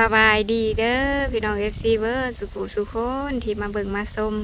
สบายดีเด้อพี่น้อง FC เวอร์สุขุสุคนที่มาเบิ่งมาชม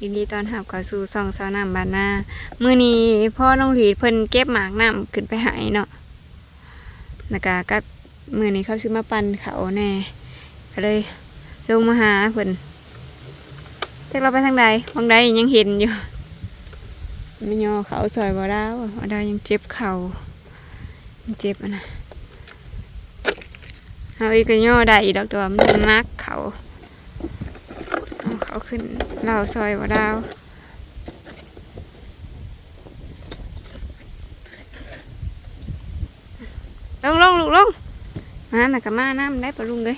ยินดีตอนรับเข้าสู่ช่องสาวน้ำบานนามื้อนี้พ่อน้องหลีดเพิ่นเก็บหมากน้ำขึ้นไปหายเนาะแล้วก็กับมื้อนี้เขาซื้อมาปั่นเขาแน่ก็เลยลงมาหาเพิ่นจักเราไปทางใดบางใดยังเห็นอยู่ไม่ยอเขาซอยบ่ดาวบ่ดาวยังเจ็บเข่าเจ็บอะนะ เอาอีกก็ย่อได้อีกดอกตัวมันนักเขาเอาเขาขึ้นเหล่าซอยว่ดาวลงลงลูกลงมาหนักกับมาน้ำได้ปะลุงเลย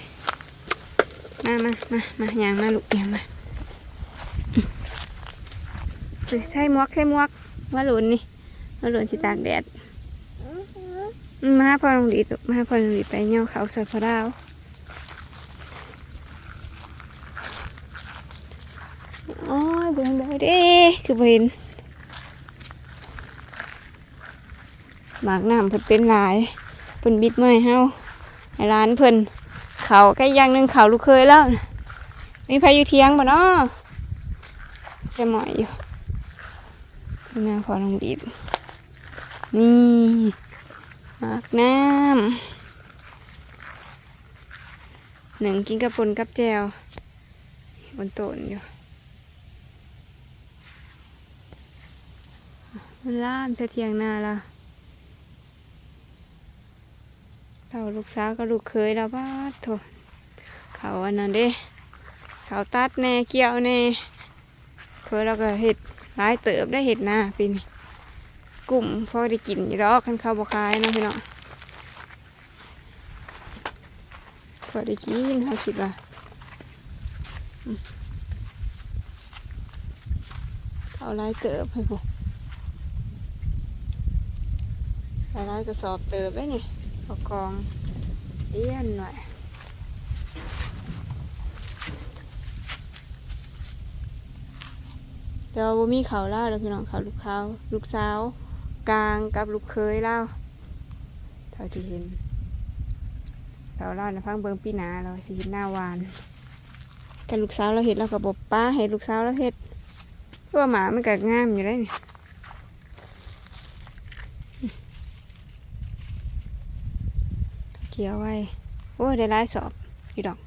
มามามามาอย่างมาลูกอย่างมาใช่หมวกใช่หมวกว่าหลุนนี่ว่าหลุนสิตากแดด มาพอลงดีตุมาพอลงดีไปเงาเขาใส่พอดาวโอ้ยเบิ่งเด้อเด้คือเห็นหมากน้ำเพิ่นเป็นหลายเพิ่นบิดเมื่อยเฮาให้ร้านเพิ่นเขาใกล้ย่างหนึงเขาลูกเคยแล้วมีพายุเทียงบ่เนาะใส่หมอยอยู่ที่นาพอลงดีนี่ มากน้ำหนึ่งกินกับปนกับแจวบนโต๊ะอยู่มันล่ามจะเทียงหน้าละเราลูกสาวกับลูกเคยแล้วบ้าโถเขาอันนั้นเด้ เขาตัดแน่เกี่ยวแน่เคยเราก็เห็ดหลายเติบได้เห็ดหน้าปีนี้ กลุ่มพอได้กินอยู่ดอกคันข้าวบคายนะพี่น้องพอได้กินเขาคิดว่าเขาไล่เติบให้พวกไล่กระสอบเติบได้นี่เอากองเลี้ยนหน่อยแต่ว่าบ่มีเขาเล่าแล้วพี่น้องเขาลูกเขาลูกสาว กลางกับลูกเคยเล่าเท่าที่เห็นเราเล่าในพังเบิงปีนาเราสิเห็นหน้าวานกันลูกสาวเราเห็ดเรากับบป้าเห็ดลูกสาวเราเห็ดเพราะว่าหมามันก็งามอยู่ได้นี่เกี่ยวไว้โอ้ได้หลายสอบพี่ดอก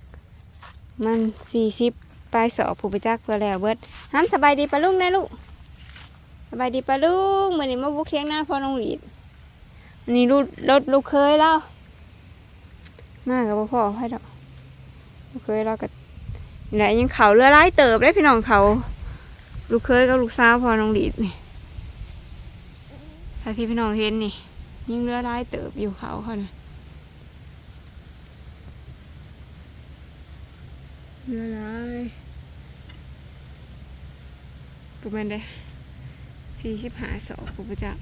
มันสี่สิบปลายสอบผู้ไปจักเพื่อแล้วเบิดห้ามสบายดีปะลุงนะลูก สบายดีปะลุงมื่อนี้มาบุกเทียงหน้าพ่อน้องหลีดอันนี้รถรถลูกเคยแล้วมากกับพ่อให้ดอกลูกเคยเราก็นี่แหละยังเขาเรือร้ายเติบได้พี่น้องเขา ลูกเคยกับลูกสาวพ่อน้องหลีดนี่ถ้าที่พี่น้องเห็นนี่ ยิ่งเรือร้ายเติบอยู่เขาเขาน่ะเรือร้ายประมาณได้ สี่สิบห้าศอกกูประจัก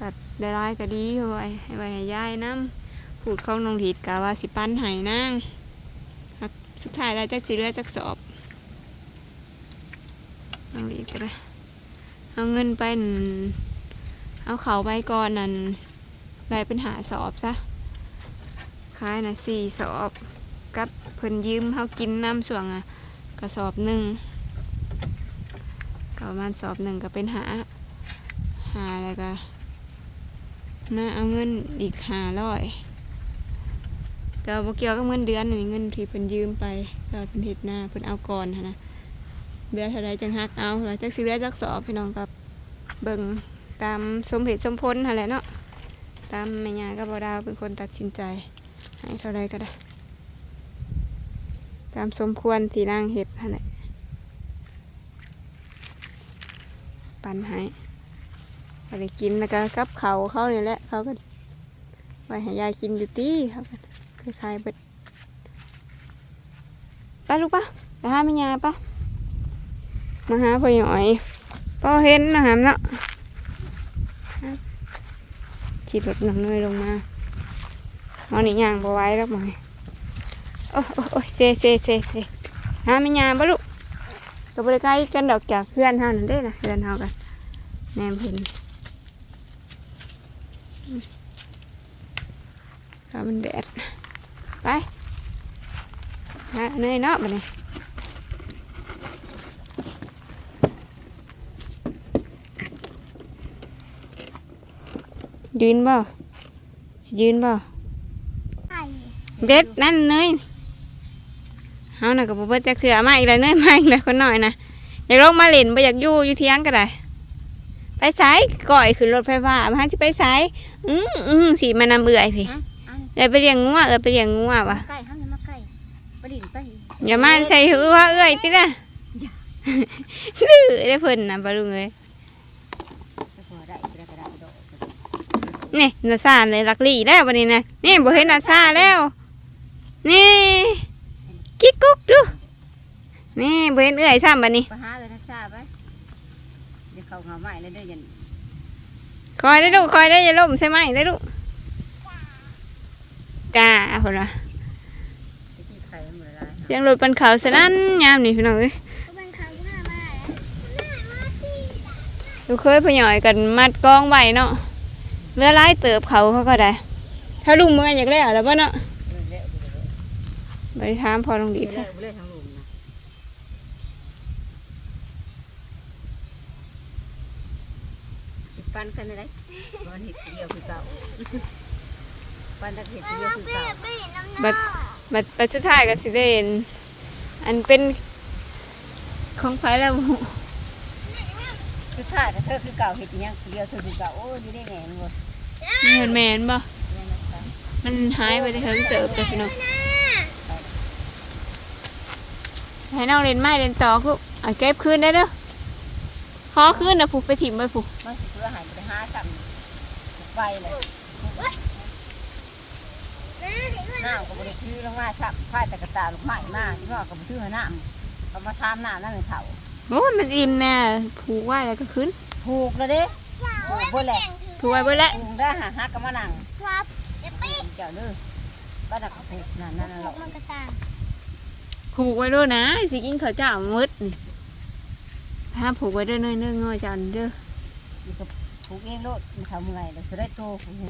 ตัดได้ร้ายก็ดีเอาไว้ให้ไว้ให้ยายน้ำพูดเข้าน้องถีดกะว่าสิปั้นหายนางสุดท้ายแล้วจักสิเลือจักสอบน้องถีดก็ได้เอาเงินไปนั่นเอาเขาไปก่อนนั่นใบเป็นหาสอบซะขายนะสี่สอบกับเพิ่นยืมเขากินน้ำส่วงอะกระสอบหนึ่ง ก็ประมาณสอบหนึ่งก็เป็นหาหาแล้วก็น่าเอาเงินอีกหาร้อยก็บเกี่ยวกับเงินเดือนนี่เงินที่เพิ่นยืมไปก็เพิ่นเฮ็ดหน้าเพิ่นเอาก่อนนะเดือนเท่าไรจังฮักเอาหลังจากสิเหลือจักสอบพี่น้องกับเบิ่งตามสมเหตุสมผลหั่นแหละเนาะตามแม่ยากับบ่ดาวเป็นคนตัดสินใจ ให้เท่าไรก็ได้ ตามสมควรที่นางเฮ็ดหั่นแหละ ปันให้ได้กินแล้วก็กับเขาเขาเนี่ยแหละเขาก็ไว้ให้ยายกินอยู่ตีครับคล้ายๆเบิดไปลูกปะไปหาแม่ยาปะมาหาพ่อหน่อยพ่อเห็นนะฮะเนาะขี่รถน้องเนยลงมาเอาหนียางบ่ไว้แล้วหมอยโอ้ยโอ้ยโอ้เซเซเซเซหาแม่ยาปะลูก ก็บริใกล้กันดอกจากเพื่อนเฮานั่นเด้นะเพื่อนเฮากันแนมเห็นอืมถ้ามันแดดไปหาเนยเนาะบัดนี้ยืนบ่สิยืนบ่ไอ้เด็ดนั่นเนย เฮาน่ะก็บ่เบิดจักเทื่อมาอีกแล้วเนยมาอีกแล้วคนน้อยนะอยากลงมาเล่นบ่อยากอยู่อยู่เที่ยงก็ได้ไปไสายก่อยขึ้นรถไฟฟ้ามาสิไปไสายอืออือสิมานำเอื่อยพี่อันเอ้ยไปเลี้ยงงัวเอ้ยไปเลี้ยงงัววะใกล้ห้ามมาใกล้ปดิ่นไปอย่ามาใส่หัวเอ้ยติละดื้อได้เพิ่นน่ะบ่ลุงเอ้ยจะพอได้กระดาษดอกนี่นาซาเลยลักลี่แล้ววันนี้นะนี่บ่เห็นนาซาแล้ว นี่ กิ๊กกุ๊กดูนี่บ่เห็นเอ้ยซ้ำบัดนี้ไปหาเลยทักษะไปเดี๋ยวเขาเหงาใหม่แล้วเด้อยันคอยได้ลูกคอยได้อย่าล้มใช่ไหมได้ลูกจ้าพุ่นว่าไปที่ไข่มันหมดแล้วเสียงรถปันเขาซะนั้นยามนี่พี่น้องเอ้ยมันเขาหน้ามาแล้วหน้ามาสิลูกเคยพย่อยกันมัดกองไว้เนาะเรือไล่เติบเขาเขาก็ได้ ถ้าลุงเมื่ออยากได้แล้วบ่เนาะเละๆ ไปถามพอลงดีเละซะๆเละๆทั้งลมนะปันกันอะไรมันเห็ดเดียวคือเก่าปันตะเห็ดเดียวคือเก่าบัดบัดบัดสุดท้ายก็สิได้เห็นอันเป็นของไผแล้วบ่คือท่าแต่เธอคือเก่าเห็ดอีหยังเดียวเธอคือเก่าโอ้ยได้ไงมันบ่แม่นแมนบ่มันหายไปเฮิงเติบแต่พี่น้อง ให้น้องเล่นไม้เล่นตอกลูกเอาเก็บคืนได้เด้อขอคืนนะผูกไปถิ่มไปผูกมันสิเพื่อหายไปหาซ้ำไฟเลยน้ำก็บริคือลงมาซับพายแต่กระตาลูกไม้มาที่พ่อก็บริคือน้ำก็มาทำน้ำนั่นเลยเถ่าโอ้ยมันอิ่มแน่ผูกไว้แล้วก็คืนถูกแล้วเด้ถูกบ่แหละผูกไว้เบิดแล้วถูกได้หาฮักก็มานั่งครับจะไปเจ้าเด้อก็ดักถูกนั่นนั่นนั่นหรอกมันกระซัง ผูกไว้ด้วยนะสิกินข้าวเจ้ามืดนี่ห้ามผูกไว้เด้อเน้อยเน้อยง่อยจันเด้ออยู่กับถูกเองโลดมันเท่าเมื่อยเลยจะได้โต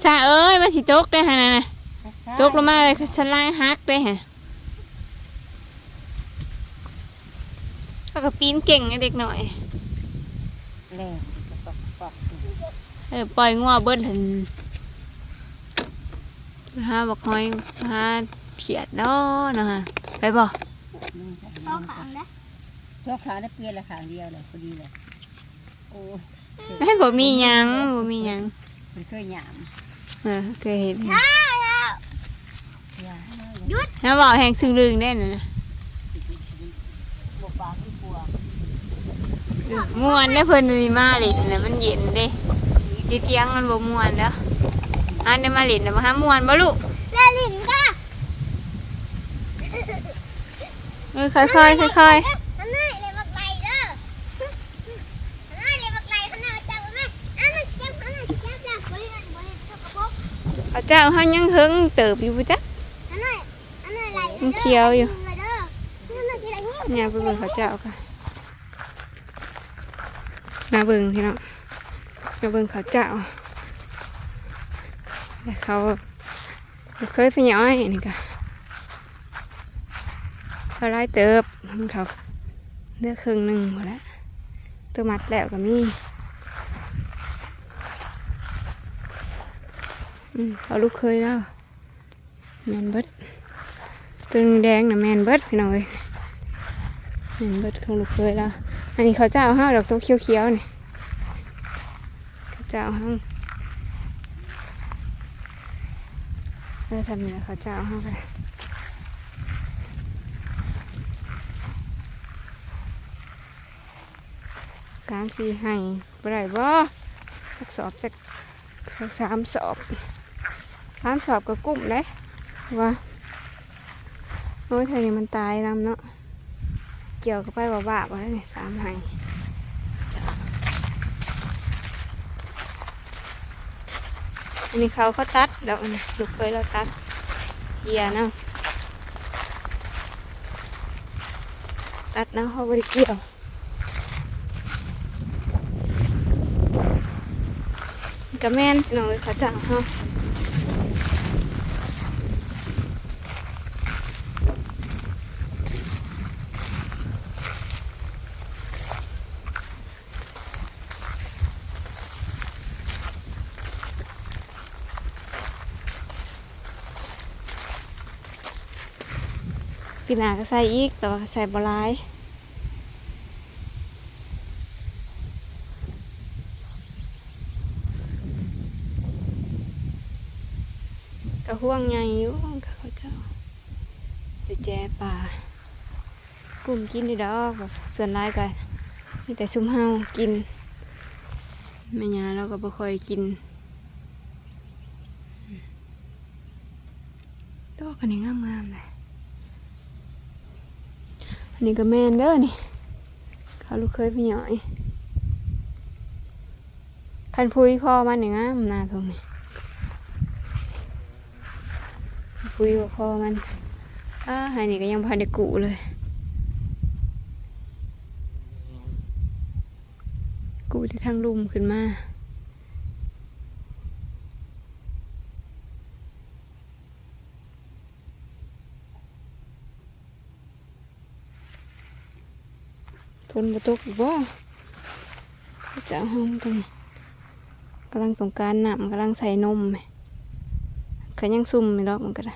ซาเอ้ยมาสิตกได้ฮะนะนะตกลงมาเลยฉันไล่ฮักได้ฮะเขาก็ปีนเก่งไอ้เด็กหน่อยแรงปอกปอกเออปล่อยงัวเบิ้ลหันหาบอกหอยหาเขียดดอนะฮะไปบ่ เขาขังนะตัวขาได้เปลี่ยนละขางเดียวเลยพอดีเลยโอ้ยให้บ่มีหยังบ่มีหยังมันเคยหยามเออเคยเห็นหยามแล้วบอกแหงซึ่งลึงได้น่ะนะบวปากที่กลัวม่วนได้อเพิ่นนี่มาเลินน่ะมันเย็นเด้จิเที่ยงมันบ่ม่วนแล้วอันได้มาเลินน่ะบ่หาม่วนบ่ลูก ลาลินค่ะ เออค่อยๆค่อยๆข้างหน้าเลยบักไหลเด้อข้างหน้าเลยบักไหลข้างหน้าจับไหมอันนั้นเจ็บอันนั้นเจ็บจ้ะบริเวณบริเวณกระเพาเขาเจ้ายังเฮิงเติบอยู่บ่จ๊ะอันนั้นอันนั้นไหลมันเขียวอยู่เนี่ยเบิ่งเขาเจ้าค่ะมาเบิ่งพี่น้องมาเบิ่งเขาเจ้าแต่เขาเคยไปย้อยนี่ก็เขาไล่เติบของเขาเลือกครึ่งหนึ่งหมดแล้วตัวมัดแล้วก็มีอืมเขาลูกเคยแล้วแมนเบิดตัวแดงนะแมนเบิดพี่น้องเอ้ยเห็นเบิดของลูกเคยแล้วอันนี้เขาเจ้าห้าดอกตัวเขียวๆนี่เขาเจ้าห้าแล้วทำยังไงเขาเจ้าห้ากัน สามสี่ให้บ่ได้บ่สักสอบสักสามสอบสามสอบก็กุ้มเลยว่าโอ้ยเธอนี่มันตายลำเนาะเกี่ยวกับไปว่าบาปอะไรเนี่ยสามไห้อันนี้เขาเขาตัดแล้วอันนี้ลูกเคยเราตัดเกียร์เนาะตัดนะเขาบริเกี่ยว กระแม่นน้องเลยเขาจังเฮะปีนาก็ใส่อีกแต่ว่าใส่บลาย ห่วงใหญ่อยู่กับเขาเจ้าจะแจป่า กลุ่มกินดีดอกส่วนร้ายก็มีแต่ซุ่มเฮากินแม่ยาเราก็บ่ค่อยกินดอกอันนี้งามๆเลยอันนี้ก็แมนเด้อนี่เขาลูกเคยพี่หน่อยคันพุยพ่อมันนี่งามหน้าตรงนี้ คุยพอมันอ่าหายนี่ก็ยังพาเด็กกูเลยกูที่ทางลุมขึ้นมาฝนบ่ตกบ่จ้าห้องตรงกำลังสงการหนำกำลังใส่นมไหม ก็ยังซุ่มไม่รอกมันก็ได้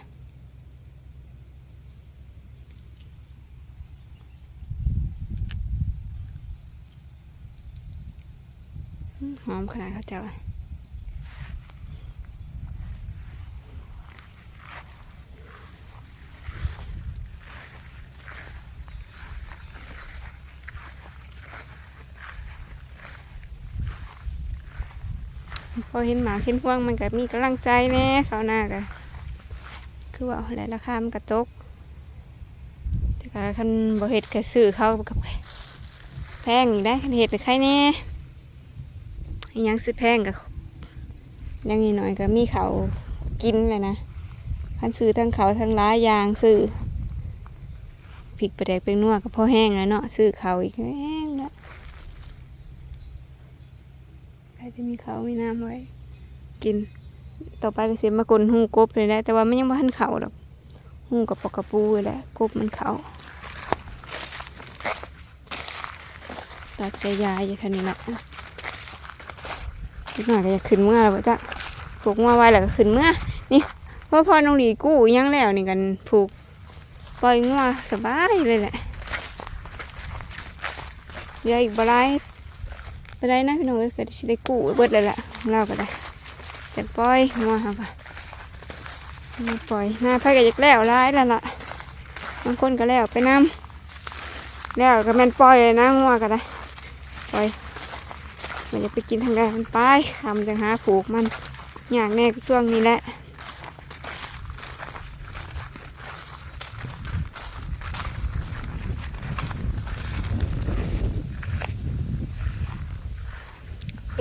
หอมขนาดเขาเจ้า พอเห็นหมาเห็นพวงมันก็มีกำลังใจแน่ชาวนาก็คือว่าอะไรราคามันกระตกแต่ก็คันบ่เฮ็ดก็ซื้อเขาก็แพงอีกได้คันเฮ็ดไปใครแน่ยังซื้อแพงก็อยังนี้หน่อยก็มีเขากินเลยนะคันซื้อทั้งเขาทั้งร้ายยางซื้อพริกประแดกเป็นนัวก็พอแห้งแล้วเนาะซื้อเขาอีกแห้งแล้วใค รจะมีเขาวมีน้ำไว้กิน ต่อไปก็เสียมากลหูกบเลยแหละแต่ว่ามันยังบ่ทันเข่าดอกหูกับปอกกระปูเลยแหละกบมันเข่าตัดใจยายอยู่เท่านี้แหละหน่อยก็จะขึ้นเมื่อแล้วจ๊ะผูกเมื่อไว้แล้วก็ขึ้นเมื่อนี่เพราะพอน้องหลีกู้ยังแล้วนี่กันผูกปล่อยงัวสบายเลยแหละเดี๋ยวอีกบ่ไรบ่ ไปได้นะพี่น้องเอ้ยก็สิได้กู้เบิดเลยแหละเราก็ได้แต่ปล่อยงัวครับมาปล่อยหน้าไผ่ก็อยากแล้วร้ายแล้วล่ะบางคนก็แล้วไปน้ำแล้วก็แม่นปล่อยเลยนะงัวก็ได้ปล่อยมันจะไปกินทางใดมันไปทำจังหาผูกมันอยากแน่ก็ช่วงนี้แหละ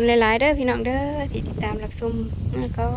คุณหลายๆเด้อพี่น้องเด้อที่ติดตามรับชมเมื่อก็